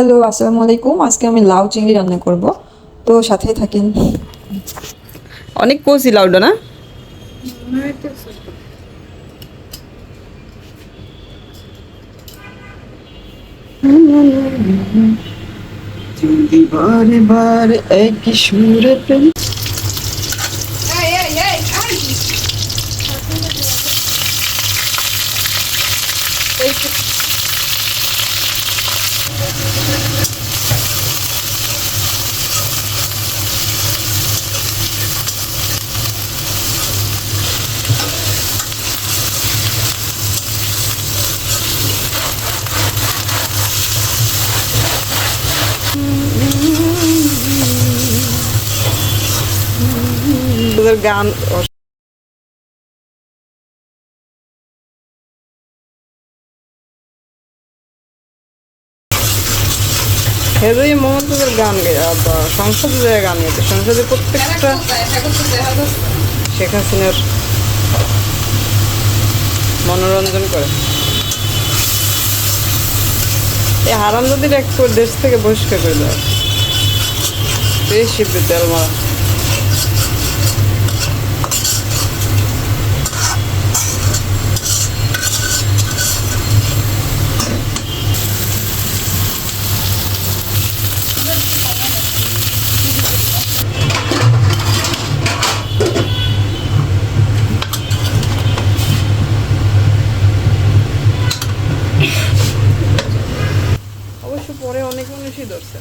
Hello আসসালামু আলাইকুম। আজকে আমি লাউ চিংড়ি রান্না করব। তো সাথেই থাকেন। অনেক কষি লাউডা না? যদি বারে বারে একই সুরে প্রেম। তোদের গান গান সংসদে গান গাইতে সংসদে প্রত্যেকটা শেখ হাসিনার মনোরঞ্জন করে। এই হারাম নদীর একটু দেশ থেকে বহিষ্কার করে দেওয়া। বেশি তেল মারা পরে অনেক মানুষই ধরছে।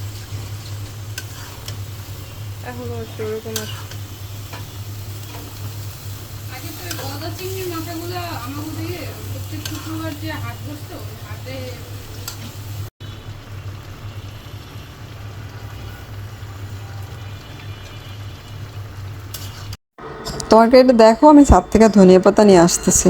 এখন অবশ্য ওরকম আর আগে তো চিংড়ির মাথাগুলো আমাকে দিয়ে প্রত্যেক শুক্রবার যে হাট বসতো হাটে তরকারিটা দেখো আমি ছাদ থেকে ধনিয়া পাতা নিয়ে আসতেছি।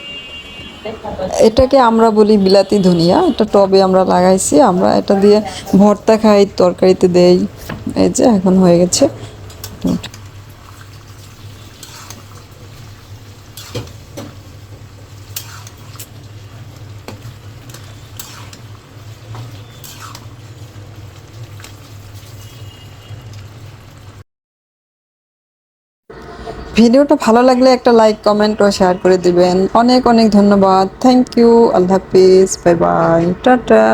এটাকে আমরা বলি বিলাতি ধনিয়া। এটা টবে আমরা লাগাইছি, আমরা এটা দিয়ে ভর্তা খাই, তরকারিতে দেই। এই যে, এখন হয়ে গেছে। ভিডিওটা ভালো লাগলে একটা লাইক কমেন্ট ও শেয়ার করে দিবেন। অনেক অনেক ধন্যবাদ। থ্যাংক ইউ আল্লাহ হাফিজ। Bye bye tata.